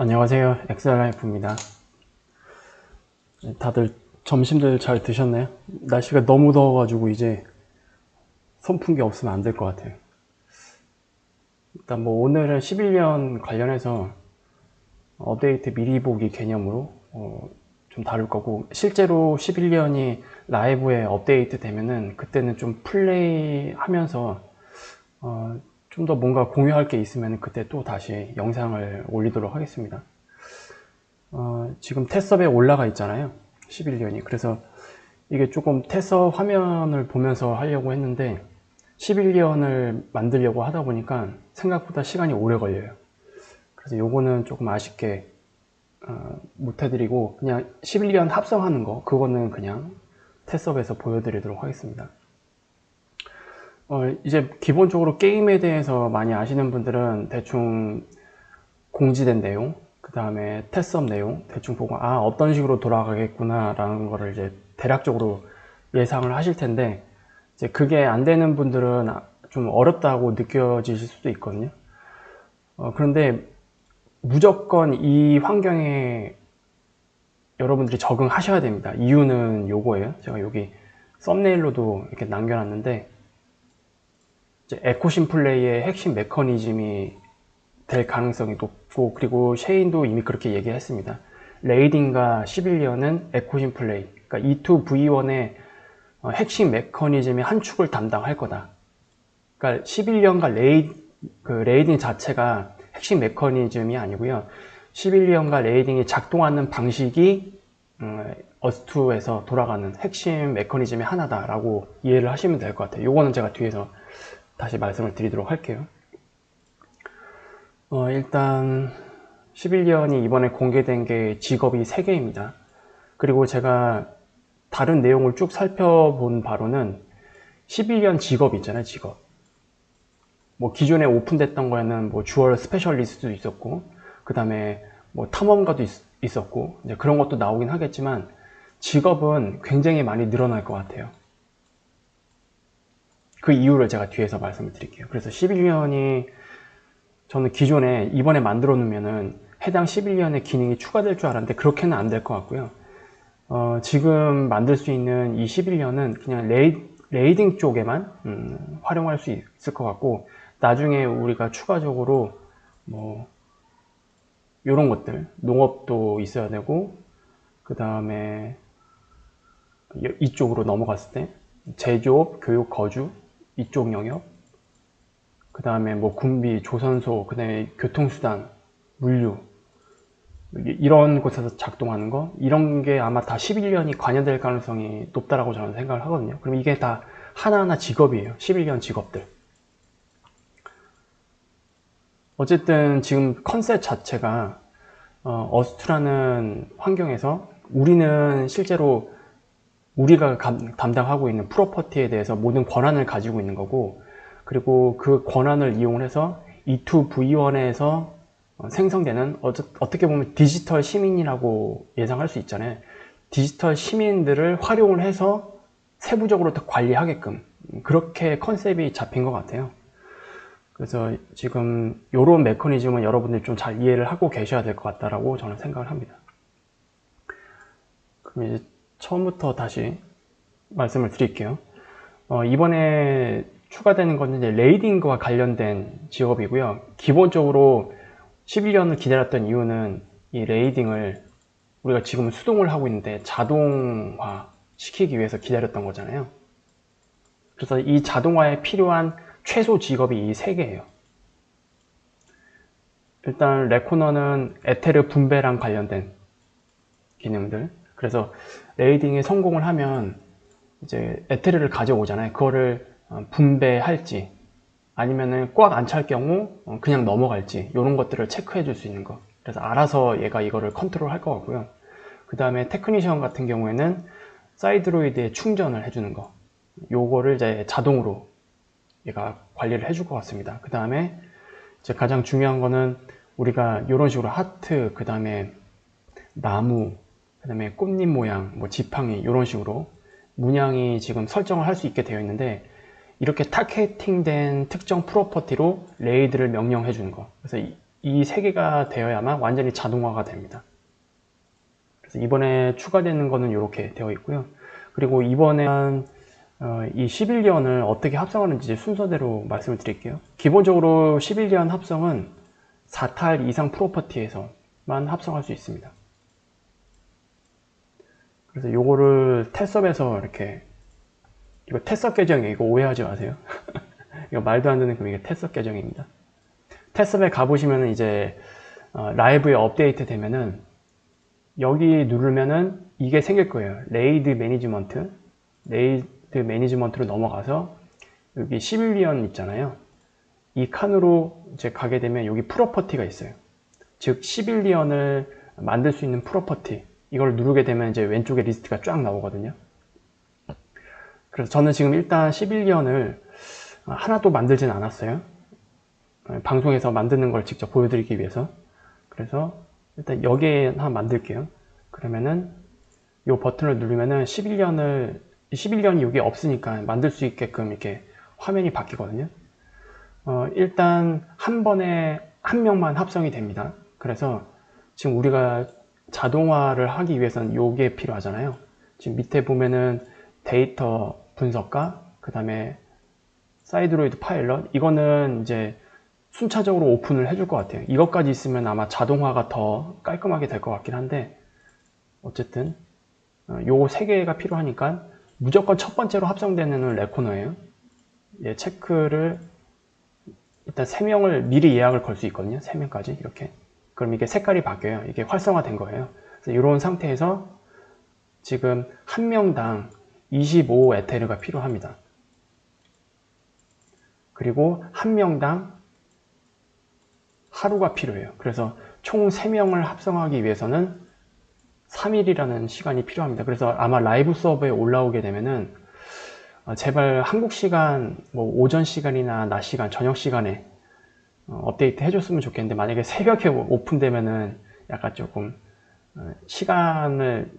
안녕하세요. 엑셀라이프입니다. 다들 점심들 잘 드셨나요? 날씨가 너무 더워가지고 이제 선풍기 없으면 안 될 것 같아요. 일단 뭐 오늘은 11년 관련해서 업데이트 미리 보기 개념으로 어, 좀 다룰 거고 실제로 11년이 라이브에 업데이트 되면은 그때는 좀 플레이 하면서 어, 좀 더 뭔가 공유할 게 있으면 그때 또 다시 영상을 올리도록 하겠습니다. 어, 지금 테스업에 올라가 있잖아요. 11년이. 그래서 이게 조금 테스업 화면을 보면서 하려고 했는데 11년을 만들려고 하다 보니까 생각보다 시간이 오래 걸려요. 그래서 요거는 조금 아쉽게 어, 못 해드리고 그냥 11년 합성하는 거 그거는 그냥 테스업에서 보여드리도록 하겠습니다 어, 이제 기본적으로 게임에 대해서 많이 아시는 분들은 대충 공지된 내용 그 다음에 테스업 내용 대충 보고 아 어떤 식으로 돌아가겠구나 라는 거를 이제 대략적으로 예상을 하실 텐데 이제 그게 안 되는 분들은 좀 어렵다고 느껴지실 수도 있거든요. 어, 그런데 무조건 이 환경에 여러분들이 적응하셔야 됩니다. 이유는 요거예요. 제가 여기 썸네일로도 이렇게 남겨놨는데 에코신 플레이의 핵심 메커니즘이 될 가능성이 높고 그리고 셰인도 이미 그렇게 얘기했습니다. 레이딩과 11년은 에코신 플레이 그러니까 E2V1의 핵심 메커니즘의 한 축을 담당할 거다. 그러니까 11년과 레이, 그 레이딩 자체가 핵심 메커니즘이 아니고요. 11년과 레이딩이 작동하는 방식이 음, 어스2에서 돌아가는 핵심 메커니즘의 하나다라고 이해를 하시면 될 것 같아요. 요거는 제가 뒤에서 다시 말씀을 드리도록 할게요. 어, 일단 11년이 이번에 공개된 게 직업이 3개입니다. 그리고 제가 다른 내용을 쭉 살펴본 바로는 11년 직업 있잖아요, 직업. 뭐 기존에 오픈됐던 거에는 뭐 주얼 스페셜리스트도 있었고, 그 다음에 뭐 탐험가도 있, 었고 이제 그런 것도 나오긴 하겠지만 직업은 굉장히 많이 늘어날 것 같아요. 그 이유를 제가 뒤에서 말씀을 드릴게요. 그래서 11년이 저는 기존에 이번에 만들어 놓으면은 해당 11년의 기능이 추가될 줄 알았는데 그렇게는 안 될 것 같고요. 어, 지금 만들 수 있는 이 11년은 그냥 레이, 레이딩 쪽에만 음, 활용할 수 있을 것 같고 나중에 우리가 추가적으로 뭐 이런 것들 농업도 있어야 되고 그 다음에 이쪽으로 넘어갔을 때 제조업, 교육, 거주 이쪽 영역 그 다음에 뭐 군비, 조선소, 그 다음에 교통수단, 물류 이런 곳에서 작동하는 거 이런 게 아마 다 11년이 관여될 가능성이 높다라고 저는 생각을 하거든요. 그럼 이게 다 하나하나 직업이에요. 11년 직업들. 어쨌든 지금 컨셉 자체가 어, 스트라는 환경에서 우리는 실제로 우리가 감, 담당하고 있는 프로퍼티에 대해서 모든 권한을 가지고 있는 거고 그리고 그 권한을 이용해서 E2V1에서 생성되는 어떻게 보면 디지털 시민이라고 예상할 수 있잖아요. 디지털 시민들을 활용을 해서 세부적으로 더 관리하게끔 그렇게 컨셉이 잡힌 것 같아요. 그래서 지금 이런 메커니즘은 여러분들이 좀 잘 이해를 하고 계셔야 될 것 같다라고 저는 생각을 합니다. 그럼 이제 처음부터 다시 말씀을 드릴게요. 어, 이번에 추가되는 것은 이제 레이딩과 관련된 직업이고요. 기본적으로 11년을 기다렸던 이유는 이 레이딩을 우리가 지금 수동을 하고 있는데 자동화 시키기 위해서 기다렸던 거잖아요. 그래서 이 자동화에 필요한 최소 직업이 이 세 개예요. 일단 레코너는 에테르 분배랑 관련된 기능들 그래서 레이딩에 성공을 하면 이제 에테르를 가져오잖아요. 그거를 어, 분배할지 아니면은 꽉 안 찰 경우 어, 그냥 넘어갈지 이런 것들을 체크해 줄 수 있는 거. 그래서 알아서 얘가 이거를 컨트롤 할 것 같고요. 그 다음에 테크니션 같은 경우에는 사이드로이드에 충전을 해주는 거. 요거를 이제 자동으로 얘가 관리를 해줄 것 같습니다. 그 다음에 이제 가장 중요한 거는 우리가 이런 식으로 하트, 그 다음에 나무, 그 다음에 꽃잎 모양, 뭐 지팡이 이런 식으로 문양이 지금 설정을 할 수 있게 되어 있는데 이렇게 타겟팅된 특정 프로퍼티로 레이드를 명령해 주는 거 그래서 이, 이세 개가 되어야만 완전히 자동화가 됩니다. 그래서 이번에 추가되는 거는 이렇게 되어 있고요. 그리고 이번에 어, 이 11년을 어떻게 합성하는지 순서대로 말씀을 드릴게요. 기본적으로 11년 합성은 4탈 이상 프로퍼티에서만 합성할 수 있습니다. 그래서 요거를 테섭에서 이렇게 이거 테섭 계정이에요. 이거 오해하지 마세요. 이거 말도 안 되는 그 이게 테섭 계정입니다. 테섭에 가보시면은 이제 어, 라이브에 업데이트 되면은 여기 누르면은 이게 생길 거예요. 레이드 매니지먼트. 레이드 매니지먼트로 넘어가서 여기 11년 있잖아요. 이 칸으로 이제 가게 되면 여기 프로퍼티가 있어요. 즉 11년을 만들 수 있는 프로퍼티. 이걸 누르게 되면 이제 왼쪽에 리스트가 쫙 나오거든요. 그래서 저는 지금 일단 11년을 하나도 만들진 않았어요. 방송에서 만드는 걸 직접 보여드리기 위해서. 그래서 일단 여기에 하나 만들게요. 그러면은 이 버튼을 누르면은 11년을 11년이 여기 없으니까 만들 수 있게끔 이렇게 화면이 바뀌거든요. 어, 일단 한 번에 한 명만 합성이 됩니다. 그래서 지금 우리가 자동화를 하기 위해서는 요게 필요하잖아요. 지금 밑에 보면은 데이터 분석가, 그 다음에 사이드로이드 파일럿, 이거는 이제 순차적으로 오픈을 해줄 것 같아요. 이것까지 있으면 아마 자동화가 더 깔끔하게 될 것 같긴 한데, 어쨌든, 어, 요세 개가 필요하니까 무조건 첫 번째로 합성되는 레코너예요. 예, 체크를 일단 3명을 미리 예약을 걸 수 있거든요. 3명까지 이렇게. 그럼 이게 색깔이 바뀌어요. 이게 활성화된 거예요. 그래서 이런 상태에서 지금 한 명당 25 에테르가 필요합니다. 그리고 한 명당 하루가 필요해요. 그래서 총 3명을 합성하기 위해서는 3일이라는 시간이 필요합니다. 그래서 아마 라이브 서버에 올라오게 되면은 어, 제발 한국 시간, 뭐 오전 시간이나 낮 시간, 저녁 시간에 어, 업데이트 해줬으면 좋겠는데 만약에 새벽에 오픈되면은 약간 조금 어, 시간을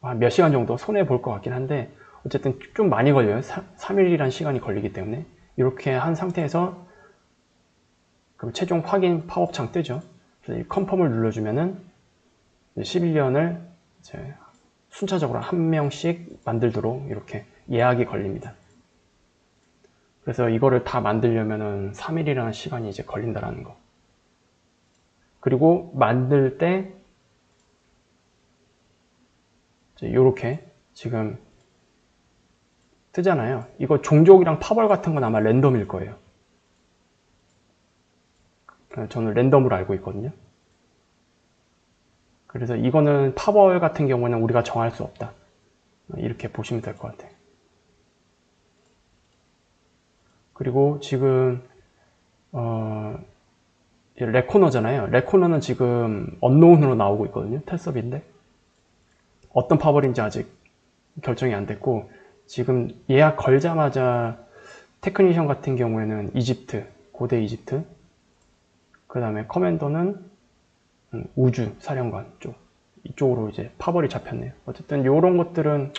한몇 시간 정도 손해 볼 것 같긴 한데 어쨌든 좀 많이 걸려요. 3일이란 시간이 걸리기 때문에 이렇게 한 상태에서 그럼 최종 확인 팝업창 뜨죠. 그래서 이 컨펌을 눌러주면은 11년을 순차적으로 한 명씩 만들도록 이렇게 예약이 걸립니다. 그래서 이거를 다 만들려면은 3일이라는 시간이 이제 걸린다라는 거. 그리고 만들 때 이렇게 지금 뜨잖아요. 이거 종족이랑 파벌 같은 건 아마 랜덤일 거예요. 저는 랜덤으로 알고 있거든요. 그래서 이거는 파벌 같은 경우는 우리가 정할 수 없다. 이렇게 보시면 될 것 같아요. 그리고 지금 어, 레코너잖아요. 레코너는 지금 언노운으로 나오고 있거든요. 테섭인데 어떤 파벌인지 아직 결정이 안 됐고 지금 예약 걸자마자 테크니션 같은 경우에는 이집트, 고대 이집트 그 다음에 커맨더는 음, 우주 사령관 쪽 이쪽으로 이제 파벌이 잡혔네요. 어쨌든 이런 것들은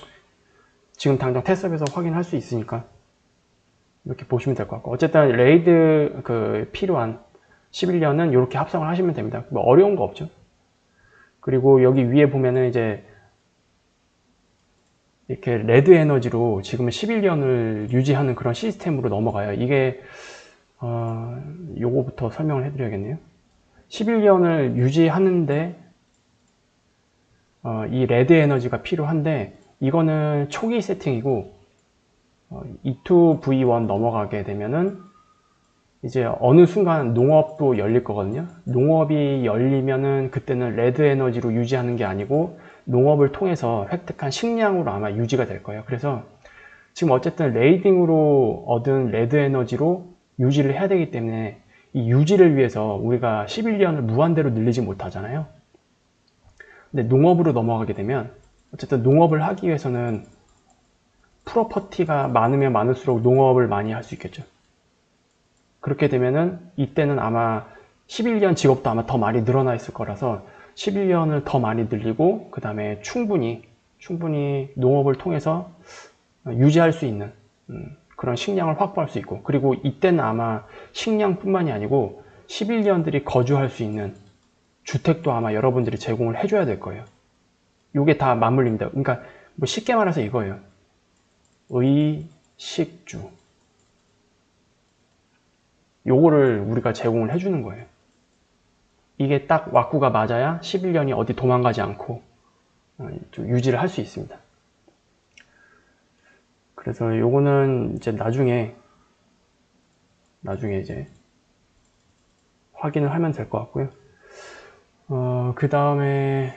지금 당장 테스업에서 확인할 수 있으니까 이렇게 보시면 될 것 같고 어쨌든 레이드 그 필요한 11년은 이렇게 합성을 하시면 됩니다. 뭐 어려운 거 없죠. 그리고 여기 위에 보면은 이제 이렇게 레드 에너지로 지금은 11년을 유지하는 그런 시스템으로 넘어가요. 이게 어, 요거부터 설명을 해드려야겠네요. 11년을 유지하는데 어, 이 레드 에너지가 필요한데 이거는 초기 세팅이고 어, E2V1 넘어가게 되면은 이제 어느 순간 농업도 열릴 거거든요. 농업이 열리면은 그때는 레드 에너지로 유지하는 게 아니고 농업을 통해서 획득한 식량으로 아마 유지가 될 거예요. 그래서 지금 어쨌든 레이딩으로 얻은 레드 에너지로 유지를 해야 되기 때문에 이 유지를 위해서 우리가 11년을 무한대로 늘리지 못하잖아요. 근데 농업으로 넘어가게 되면 어쨌든 농업을 하기 위해서는 프로퍼티가 많으면 많을수록 농업을 많이 할 수 있겠죠. 그렇게 되면은 이때는 아마 11년 직업도 아마 더 많이 늘어나 있을 거라서 11년을 더 많이 늘리고 그 다음에 충분히 충분히 농업을 통해서 유지할 수 있는 음, 그런 식량을 확보할 수 있고 그리고 이때는 아마 식량뿐만이 아니고 11년들이 거주할 수 있는 주택도 아마 여러분들이 제공을 해줘야 될 거예요. 이게 다 맞물립니다. 그러니까 뭐 쉽게 말해서 이거예요. 의식주. 요거를 우리가 제공을 해주는 거예요. 이게 딱 왁구가 맞아야 11년이 어디 도망가지 않고 어, 좀 유지를 할 수 있습니다. 그래서 요거는 이제 나중에 나중에 이제 확인을 하면 될 것 같고요. 어, 그 다음에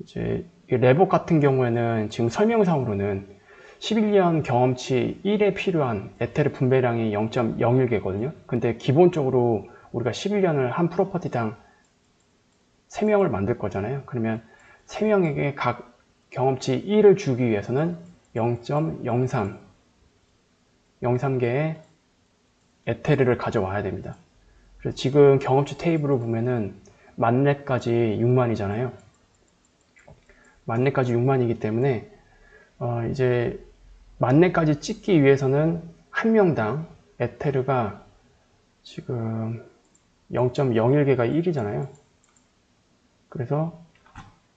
이제 레버 같은 경우에는 지금 설명상으로는 11년 경험치 1에 필요한 에테르 분배량이 0.01개거든요. 근데 기본적으로 우리가 11년을 한 프로퍼티당 3명을 만들 거잖아요. 그러면 3명에게 각 경험치 1을 주기 위해서는 0.03 03개의 에테르를 가져와야 됩니다. 그래서 지금 경험치 테이블을 보면은 만렙까지 6만이잖아요. 만렙까지 6만이기 때문에 어 이제 만렙까지 찍기 위해서는 한 명당 에테르가 지금 0.01개가 1이잖아요. 그래서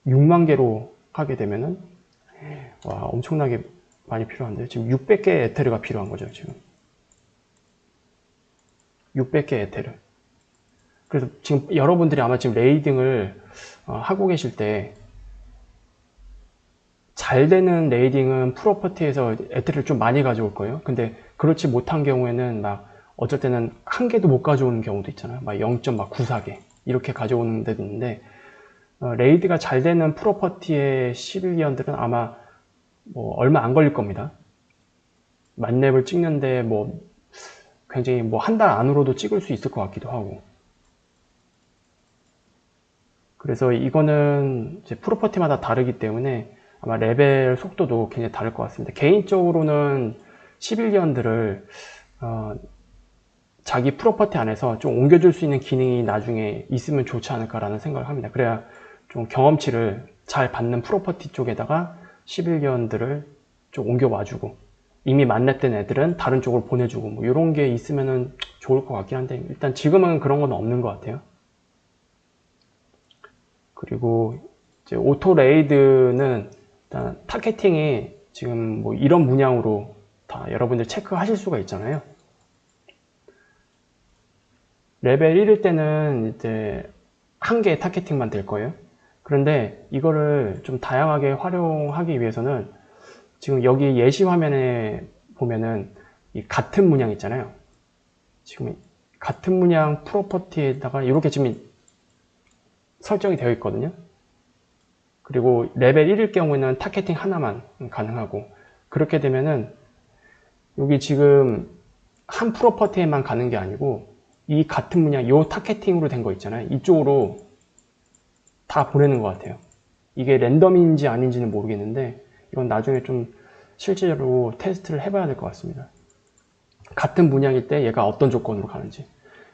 6만 개로 하게 되면은 와 엄청나게 많이 필요한데 지금 600개 에테르가 필요한 거죠 지금 600개 에테르 그래서 지금 여러분들이 아마 지금 레이딩을 어, 하고 계실 때 잘 되는 레이딩은 프로퍼티에서 에테르를 좀 많이 가져올 거예요. 근데 그렇지 못한 경우에는 막 어쩔 때는 한 개도 못 가져오는 경우도 있잖아요. 막 0.94개 이렇게 가져오는 데도 있는데 어, 레이드가 잘 되는 프로퍼티의 11위원들은 아마 뭐 얼마 안 걸릴 겁니다. 만렙을 찍는데 뭐 굉장히 뭐 한 달 안으로도 찍을 수 있을 것 같기도 하고. 그래서 이거는 이제 프로퍼티마다 다르기 때문에 아마 레벨 속도도 굉장히 다를 것 같습니다. 개인적으로는 11년들을 어, 자기 프로퍼티 안에서 좀 옮겨줄 수 있는 기능이 나중에 있으면 좋지 않을까라는 생각을 합니다. 그래야 좀 경험치를 잘 받는 프로퍼티 쪽에다가 11년들을 좀 옮겨와주고 이미 만났던 애들은 다른 쪽으로 보내주고 뭐 이런 게 있으면 좋을 것 같긴 한데 일단 지금은 그런 건 없는 것 같아요. 그리고 이제 오토 레이드는 일단 타겟팅이 지금 뭐 이런 문양으로 다 여러분들 체크하실 수가 있잖아요. 레벨 1일 때는 이제 한 개의 타겟팅만 될 거예요. 그런데 이거를 좀 다양하게 활용하기 위해서는 지금 여기 예시 화면에 보면은 이 같은 문양 있잖아요. 지금 같은 문양 프로퍼티에다가 이렇게 지금 설정이 되어 있거든요. 그리고 레벨 1일 경우에는 타겟팅 하나만 가능하고 그렇게 되면은 여기 지금 한 프로퍼티에만 가는 게 아니고 이 같은 문양 요 타겟팅으로 된 거 있잖아요. 이쪽으로 다 보내는 것 같아요. 이게 랜덤인지 아닌지는 모르겠는데 이건 나중에 좀 실제로 테스트를 해봐야 될 것 같습니다. 같은 분야일 때 얘가 어떤 조건으로 가는지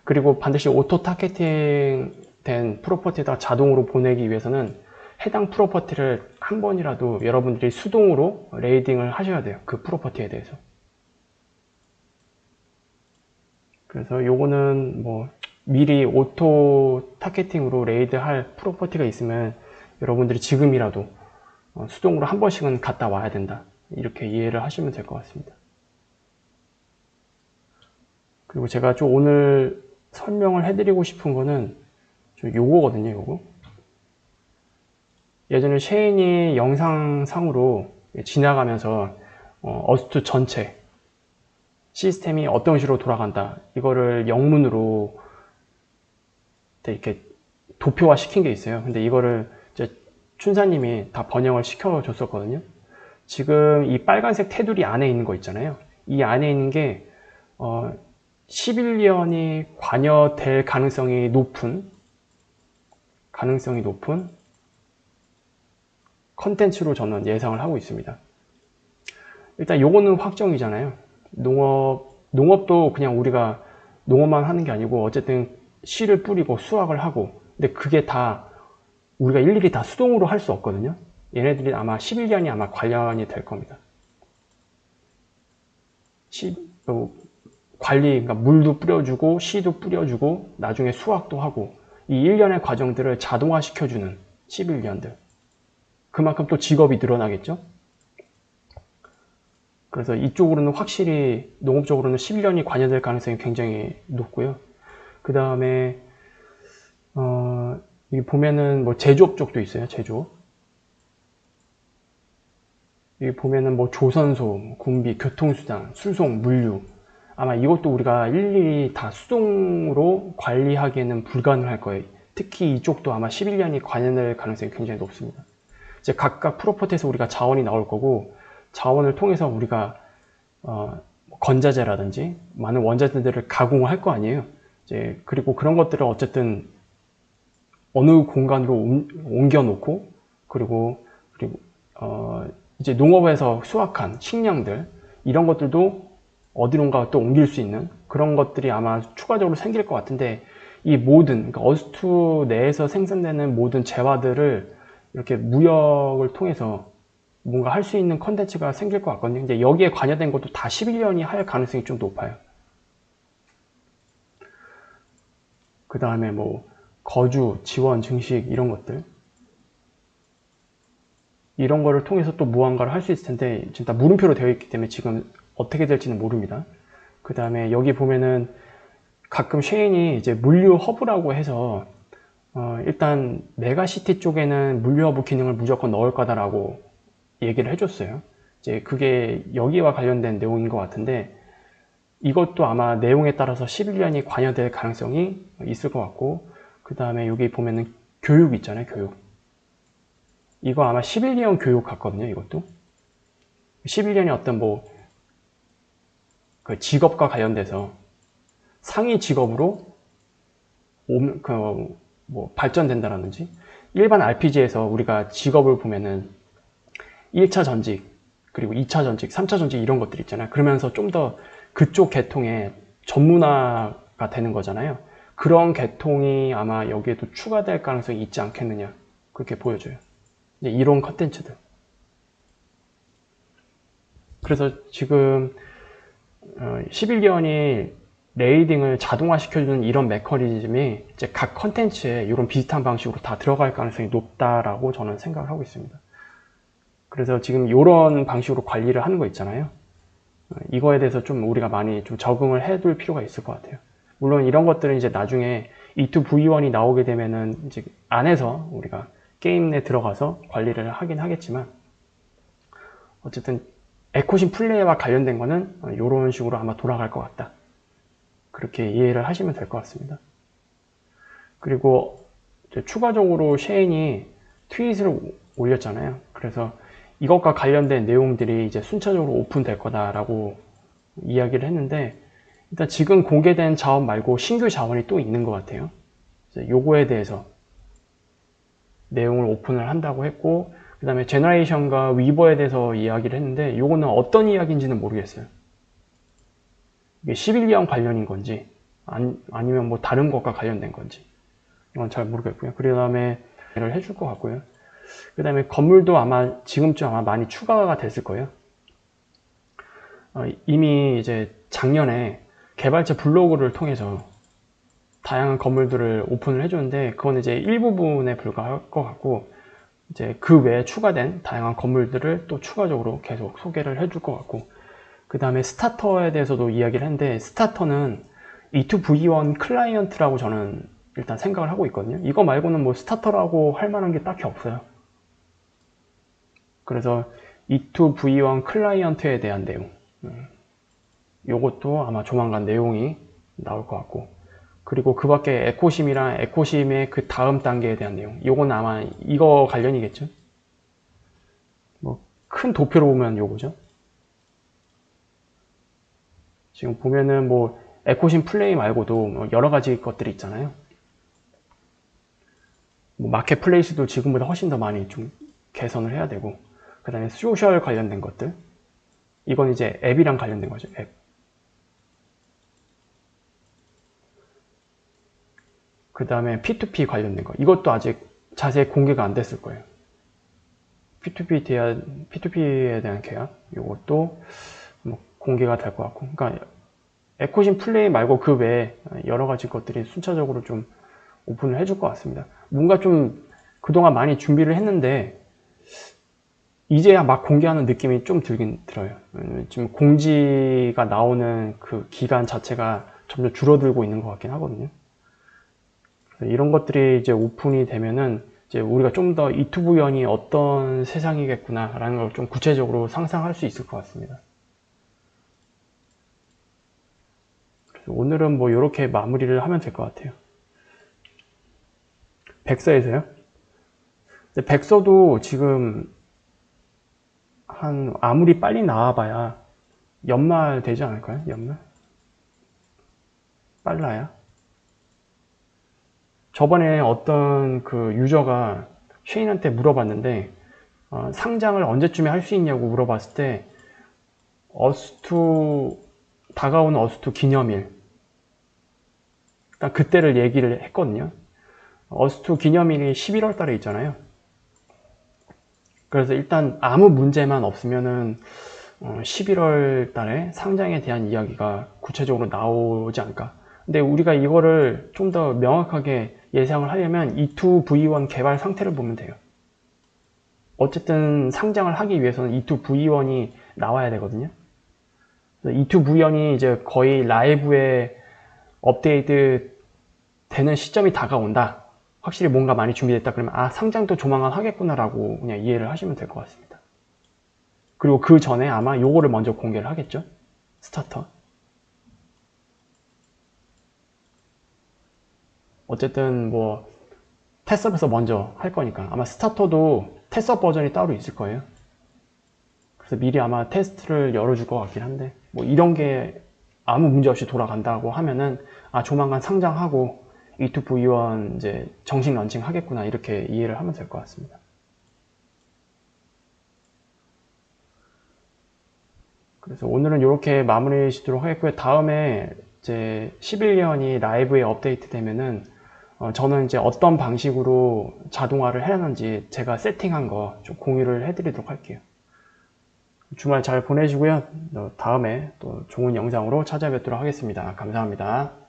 그리고 반드시 오토 타겟팅 된 프로퍼티에다 자동으로 보내기 위해서는 해당 프로퍼티를 한 번이라도 여러분들이 수동으로 레이딩을 하셔야 돼요. 그 프로퍼티에 대해서. 그래서 요거는 뭐 미리 오토 타겟팅으로 레이드 할 프로퍼티가 있으면 여러분들이 지금이라도 어, 수동으로 한 번씩은 갔다 와야 된다. 이렇게 이해를 하시면 될 것 같습니다. 그리고 제가 좀 오늘 설명을 해드리고 싶은 거는 좀 요거거든요, 요거. 예전에 쉐인이 영상상으로 지나가면서 어, 어스투 전체 시스템이 어떤 식으로 돌아간다. 이거를 영문으로 이렇게 도표화 시킨 게 있어요. 근데 이거를 이제 춘사님이 다 번역을 시켜 줬었거든요. 지금 이 빨간색 테두리 안에 있는 거 있잖아요. 이 안에 있는 게 어, 11년이 관여될 가능성이 높은 가능성이 높은 컨텐츠로 저는 예상을 하고 있습니다. 일단 요거는 확정이잖아요. 농업, 농업도 그냥 우리가 농업만 하는 게 아니고 어쨌든 씨를 뿌리고 수확을 하고 근데 그게 다 우리가 일일이 다 수동으로 할 수 없거든요 얘네들이 아마 11년이 아마 관련이 될 겁니다 10, 어, 관리, 그러니까 물도 뿌려주고, 씨도 뿌려주고, 나중에 수확도 하고, 이 일련의 과정들을 자동화시켜주는 11년들. 그만큼 또 직업이 늘어나겠죠? 그래서 이쪽으로는 확실히 농업적으로는 11년이 관여될 가능성이 굉장히 높고요. 그 다음에 어, 여기 보면은 뭐 제조업 쪽도 있어요. 제조업. 여기 보면은 뭐 조선소, 군비, 교통수단, 수송, 물류. 아마 이것도 우리가 일일이 다 수동으로 관리하기에는 불가능할 거예요. 특히 이쪽도 아마 11년이 관여될 가능성이 굉장히 높습니다. 이제 각각 프로포트에서 우리가 자원이 나올 거고 자원을 통해서 우리가 어, 건자재라든지 많은 원자재들을 가공할 거 아니에요. 이제 그리고 그런 것들을 어쨌든 어느 공간으로 옮겨 놓고 그리고 그리고 어, 이제 농업에서 수확한 식량들 이런 것들도 어디론가 또 옮길 수 있는 그런 것들이 아마 추가적으로 생길 것 같은데 이 모든 그러니까 어스투 내에서 생산되는 모든 재화들을 이렇게 무역을 통해서 뭔가 할 수 있는 컨텐츠가 생길 것 같거든요. 근데 여기에 관여된 것도 다 11년이 할 가능성이 좀 높아요. 그 다음에 뭐 거주, 지원, 증식 이런 것들 이런 거를 통해서 또 무언가를 할 수 있을 텐데 지금 다 물음표로 되어 있기 때문에 지금 어떻게 될지는 모릅니다. 그 다음에 여기 보면은 가끔 쉐인이 이제 물류 허브라고 해서 어 일단 메가시티 쪽에는 물류 허브 기능을 무조건 넣을 거다라고 얘기를 해줬어요. 이제 그게 여기와 관련된 내용인 것 같은데 이것도 아마 내용에 따라서 11년이 관여될 가능성이 있을 것 같고 그 다음에 여기 보면은 교육 있잖아요 교육 이거 아마 11년 교육 같거든요 이것도 11년이 어떤 뭐 그 직업과 관련돼서 상위 직업으로 그 뭐 발전된다라든지 일반 RPG에서 우리가 직업을 보면은 1차 전직, 그리고 2차 전직, 3차 전직 이런 것들 있잖아요. 그러면서 좀 더 그쪽 계통의 전문화가 되는 거잖아요. 그런 계통이 아마 여기에도 추가될 가능성이 있지 않겠느냐. 그렇게 보여줘요. 이런 컨텐츠들. 그래서 지금 11개월이 어, 레이딩을 자동화시켜주는 이런 메커니즘이 이제 각 컨텐츠에 이런 비슷한 방식으로 다 들어갈 가능성이 높다라고 저는 생각을 하고 있습니다. 그래서 지금 이런 방식으로 관리를 하는 거 있잖아요. 어, 이거에 대해서 좀 우리가 많이 좀 적응을 해둘 필요가 있을 것 같아요. 물론 이런 것들은 이제 나중에 E2V1이 나오게 되면은 이제 안에서 우리가 게임 내 들어가서 관리를 하긴 하겠지만 어쨌든 에코신 플레이와 관련된 거는 이런 식으로 아마 돌아갈 것 같다. 그렇게 이해를 하시면 될 것 같습니다. 그리고 추가적으로 셰인이 트윗을 올렸잖아요. 그래서 이것과 관련된 내용들이 이제 순차적으로 오픈될 거다라고 이야기를 했는데 일단 지금 공개된 자원 말고 신규 자원이 또 있는 것 같아요. 요거에 대해서 내용을 오픈을 한다고 했고 그 다음에 제너레이션과 위버에 대해서 이야기를 했는데 요거는 어떤 이야기인지는 모르겠어요. 이게 11년 관련인 건지 아니, 아니면 뭐 다른 것과 관련된 건지 이건 잘 모르겠고요. 그 다음에 를 해줄 것 같고요. 그 다음에 건물도 아마 지금쯤 아마 많이 추가가 됐을 거예요. 어, 이미 이제 작년에 개발자 블로그를 통해서 다양한 건물들을 오픈을 해줬는데 그건 이제 일부분에 불과할 것 같고 이제 그 외에 추가된 다양한 건물들을 또 추가적으로 계속 소개를 해줄 것 같고 그 다음에 스타터에 대해서도 이야기를 했는데 스타터는 E2V1 클라이언트라고 저는 일단 생각을 하고 있거든요. 이거 말고는 뭐 스타터라고 할 만한 게 딱히 없어요. 그래서 E2V1 클라이언트에 대한 내용. 음, 아마 조만간 내용이 나올 것 같고. 그리고 그 밖에 에코심이랑 에코심의 그 다음 단계에 대한 내용. 이건 아마 이거 관련이겠죠? 뭐 큰 도표로 보면 요거죠 지금 보면은 뭐 에코심 플레이 말고도 뭐 여러 가지 것들이 있잖아요. 뭐 마켓 플레이스도 지금보다 훨씬 더 많이 좀 개선을 해야 되고 그 다음에 소셜 관련된 것들. 이건 이제 앱이랑 관련된 거죠 앱. 그 다음에 P2P 관련된 거. 이것도 아직 자세히 공개가 안 됐을 거예요. P2P 대한, P2P에 대한 계약 이것도 뭐 공개가 될 것 같고 그러니까 에코신 플레이 말고 그 외에 여러 가지 것들이 순차적으로 좀 오픈을 해줄 것 같습니다. 뭔가 좀 그동안 많이 준비를 했는데 이제야 막 공개하는 느낌이 좀 들긴 들어요. 지금 공지가 나오는 그 기간 자체가 점점 줄어들고 있는 것 같긴 하거든요. 이런 것들이 이제 오픈이 되면은 이제 우리가 좀 더 이투브연이 어떤 세상이겠구나라는 걸 좀 구체적으로 상상할 수 있을 것 같습니다. 그래서 오늘은 뭐 이렇게 마무리를 하면 될 것 같아요. 백서에서요? 백서도 지금 한 아무리 빨리 나와봐야 연말 되지 않을까요? 연말? 빨라야? 저번에 어떤 그 유저가 쉐인한테 물어봤는데 어, 상장을 언제쯤에 할 수 있냐고 물어봤을 때 어스투 다가오는 어스투 기념일 그러니까 그때를 얘기를 했거든요. 어스투 기념일이 11월 달에 있잖아요. 그래서 일단 아무 문제만 없으면은 11월 달에 상장에 대한 이야기가 구체적으로 나오지 않을까. 근데 우리가 이거를 좀 더 명확하게 예상을 하려면 E2V1 개발 상태를 보면 돼요. 어쨌든 상장을 하기 위해서는 E2V1이 나와야 되거든요. E2V1이 이제 거의 라이브에 업데이트 되는 시점이 다가온다. 확실히 뭔가 많이 준비됐다 그러면 아 상장도 조만간 하겠구나라고 그냥 이해를 하시면 될 것 같습니다. 그리고 그 전에 아마 요거를 먼저 공개를 하겠죠. 스타터. 어쨌든 뭐 테스업에서 먼저 할 거니까 아마 스타터도 테스업 버전이 따로 있을 거예요. 그래서 미리 아마 테스트를 열어줄 것 같긴 한데 뭐 이런 게 아무 문제 없이 돌아간다고 하면은 아 조만간 상장하고 E2V1 이제 정식 런칭 하겠구나 이렇게 이해를 하면 될 것 같습니다. 그래서 오늘은 이렇게 마무리 짓도록 하겠고요. 다음에 이제 11년이 라이브에 업데이트 되면은 어, 저는 이제 어떤 방식으로 자동화를 해야 하는지 제가 세팅한 거 좀 공유를 해드리도록 할게요. 주말 잘 보내시고요. 다음에 또 좋은 영상으로 찾아뵙도록 하겠습니다. 감사합니다.